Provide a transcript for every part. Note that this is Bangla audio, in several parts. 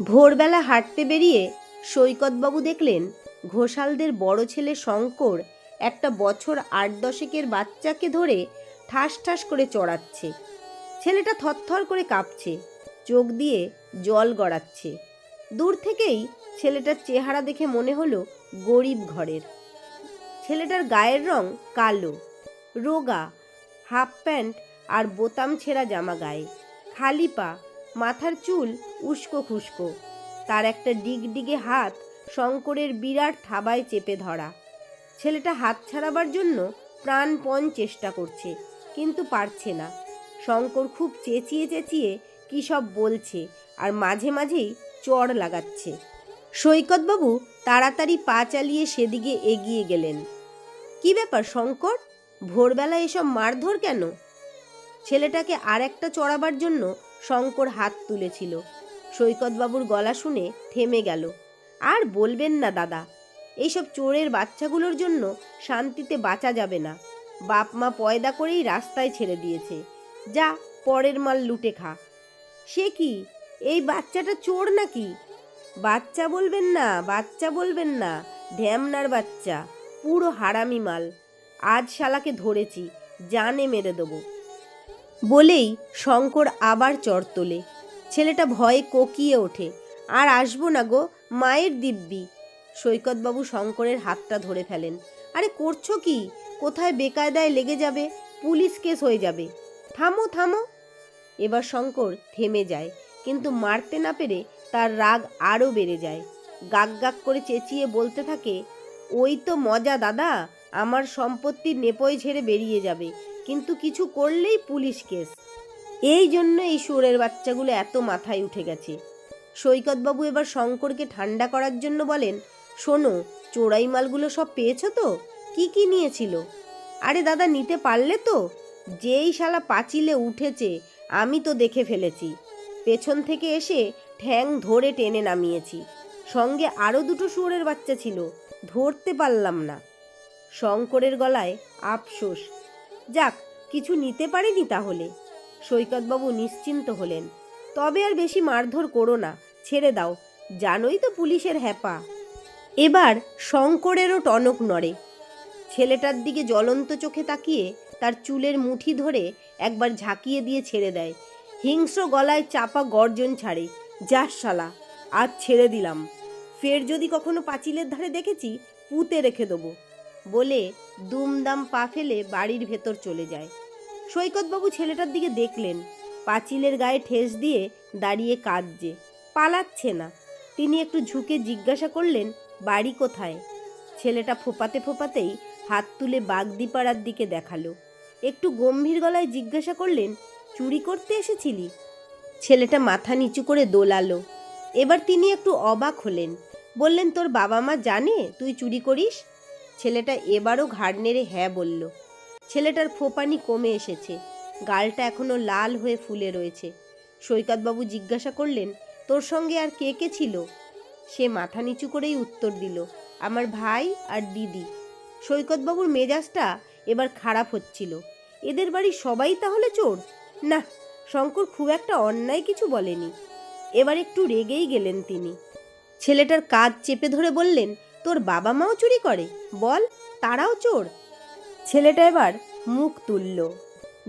ভোরবেলা হাঁটতে বেরিয়ে সৈকতবাবু দেখলেন ঘোষালদের বড় ছেলে শঙ্কর একটা বছর আট দশেকের বাচ্চাকে ধরে ঠাস ঠাস করে চড়াচ্ছে। ছেলেটা থরথর করে কাঁপছে, চোখ দিয়ে জল গড়াচ্ছে। দূর থেকেই ছেলেটার চেহারা দেখে মনে হলো গরিব ঘরের। ছেলেটার গায়ের রং কালো, রোগা, হাফ প্যান্ট আর বোতাম ছেঁড়া জামা গায়ে, খালি পা মাথার চুল উস্কো খুস্কো। তার একটা ডিগডিগে হাত শঙ্করের বিরাট থাবায় চেপে ধরা। ছেলেটা হাত ছাড়াবার জন্য প্রাণপণ চেষ্টা করছে, কিন্তু পারছে না। শঙ্কর খুব চেঁচিয়ে চেঁচিয়ে কী সব বলছে আর মাঝে মাঝেই চড় লাগাচ্ছে। সৈকতবাবু তাড়াতাড়ি পা চালিয়ে সেদিকে এগিয়ে গেলেন। কি ব্যাপার শঙ্কর? ভোরবেলা এসব মারধর কেন? ছেলেটাকে আর একটা চড়াবার জন্য শঙ্কর হাত তুলেছিল। সৈকতবাবুর গলা শুনে থেমে গেল। আর বলবেন না দাদা, এইসব চোরের বাচ্চাগুলোর জন্য শান্তিতে বাঁচা যাবে না। বাপ মা পয়দা করেই রাস্তায় ছেড়ে দিয়েছে। যা, পরের মাল লুটে খা। সে কি, এই বাচ্চাটা চোর নাকি? বাচ্চা বলবেন না, বাচ্চা বলবেন না, ঢ্যামনার বাচ্চা, পুরো হারামি মাল। আজ শালাকে ধরেছি, জানে মেরে দেবো। বলেই শঙ্কর আবার চর তোলে। ছেলেটা ভয়ে কোকিয়ে ওঠে, আর আসব না গো, মায়ের দিব্যি। সৈকতবাবু শঙ্করের হাতটা ধরে ফেলেন, আরে করছ কি? কোথায় বেকায়দায় লেগে যাবে? পুলিশ কেস হয়ে যাবে। থামো থামো। এবার শঙ্কর থেমে যায়, কিন্তু মারতে না পেরে তার রাগ আরও বেড়ে যায়। গাক গাক করে চেঁচিয়ে বলতে থাকে, ওই তো মজা দাদা, আমার সম্পত্তির নেপয় ঝেড়ে বেরিয়ে যাবে। কিন্তু কিছু করলেই পুলিশ কেস। এই জন্য এই সুরের বাচ্চাগুলো এত মাথায় উঠে গেছে। সৈকতবাবু এবার শঙ্করকে ঠান্ডা করার জন্য বলেন, শোনো, চোরাই মালগুলো সব পেয়েছ তো? কি কি নিয়েছিল? আরে দাদা, নিতে পারলে তো? যেই শালা পাঁচিলে উঠেছে, আমি তো দেখে ফেলেছি। পেছন থেকে এসে ঠ্যাং ধরে টেনে নামিয়েছি। সঙ্গে আরও দুটো শুয়োরের বাচ্চা ছিল, ধরতে পারলাম না। শঙ্করের গলায় আফসোস। যাক, কিছু নিতে পারেনি তাহলে। সৈকতবাবু নিশ্চিন্ত হলেন। তবে আর বেশি মারধর করো না, ছেড়ে দাও, জানোই তো পুলিশের হ্যাপা। এবার শঙ্করেরও টনক নড়ে। ছেলেটার দিকে জ্বলন্ত চোখে তাকিয়ে তার চুলের মুঠি ধরে একবার ঝাঁকিয়ে দিয়ে ছেড়ে দেয়। হিংস্র গলায় চাপা গর্জন ছাড়ে, যাস শালা, আজ ছেড়ে দিলাম। ফের যদি কখনো পাঁচিলের ধারে দেখেছি, পুঁতে রেখে দেবো। বলে দুমদাম পা ফেলে বাড়ির ভেতর চলে যায়। সৈকতবাবু ছেলেটার দিকে দেখলেন, পাঁচিলের গায়ে ঠেস দিয়ে দাঁড়িয়ে কাঁদছে, পালাচ্ছে না। তিনি একটু ঝুঁকে জিজ্ঞাসা করলেন, বাড়ি কোথায়? ছেলেটা ফোপাতে ফোপাতেই হাত তুলে বাগদিপাড়ার দিকে দেখাল। একটু গম্ভীর গলায় জিজ্ঞাসা করলেন, চুরি করতে এসেছিলি? ছেলেটা মাথা নিচু করে দোলালো। এবার তিনি একটু অবাক হলেন। বললেন, তোর বাবা মা জানে তুই চুরি করিস? ছেলেটা এবারও ঘাড় নেড়ে হ্যাঁ বলল। ছেলেটার ফোপানি কমে এসেছে। গালটা এখনও লাল হয়ে ফুলে রয়েছে। সৈকতবাবু জিজ্ঞাসা করলেন, তোর সঙ্গে আর কে কে ছিল? সে মাথা নিচু করেই উত্তর দিল, আমার ভাই আর দিদি। সৈকতবাবুর মেজাজটা এবার খারাপ হচ্ছিল। এদের বাড়ির সবাই তাহলে চোর? না, শঙ্কর খুব একটা অন্যায় কিছু বলেনি। এবার একটু রেগেই গেলেন তিনি। ছেলেটার কাজ চেপে ধরে বললেন তোর বাবা মাও চুরি করে? বল, তারাও চোর? ছেলেটা এবার মুখ তুলল।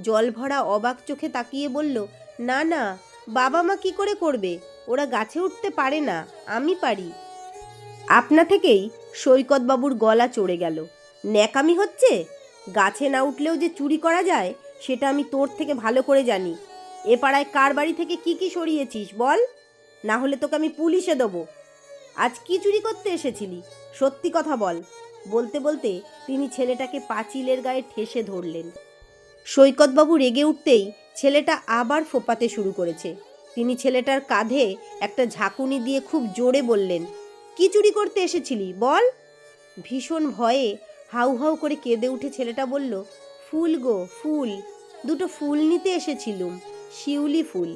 জল ভরা অবাক চোখে তাকিয়ে বলল, না না বাবা মা কি করে করবে? ওরা গাছে উঠতে পারে না, আমি পারি। আপনা থেকেই সৈকতবাবুর গলা চড়ে গেল। ন্যাকামি হচ্ছে? গাছে না উঠলেও যে চুরি করা যায়, সেটা আমি তোর থেকে ভালো করে জানি। এ পাড়ায় কার বাড়ি থেকে কি কি সরিয়েছিস, বল? না হলে তোকে আমি পুলিশে দেবো। আজ কি চুরি করতে এসেছিলি? সত্যি কথা বল। বলতে বলতে তিনি ছেলেটাকে পাঁচিলের গায়ে ঠেসে ধরলেন। সৈকতবাবু রেগে উঠতেই ছেলেটা আবার ফোপাতে শুরু করেছে। তিনি ছেলেটার কাঁধে একটা ঝাঁকুনি দিয়ে খুব জোরে বললেন, কি চুরি করতে এসেছিলি, বল? ভীষণ ভয়ে হাউ হাউ করে কেঁদে উঠে ছেলেটা বলল, ফুল গো, ফুল। দুটো ফুল নিতে এসেছিলুম, শিউলি ফুল।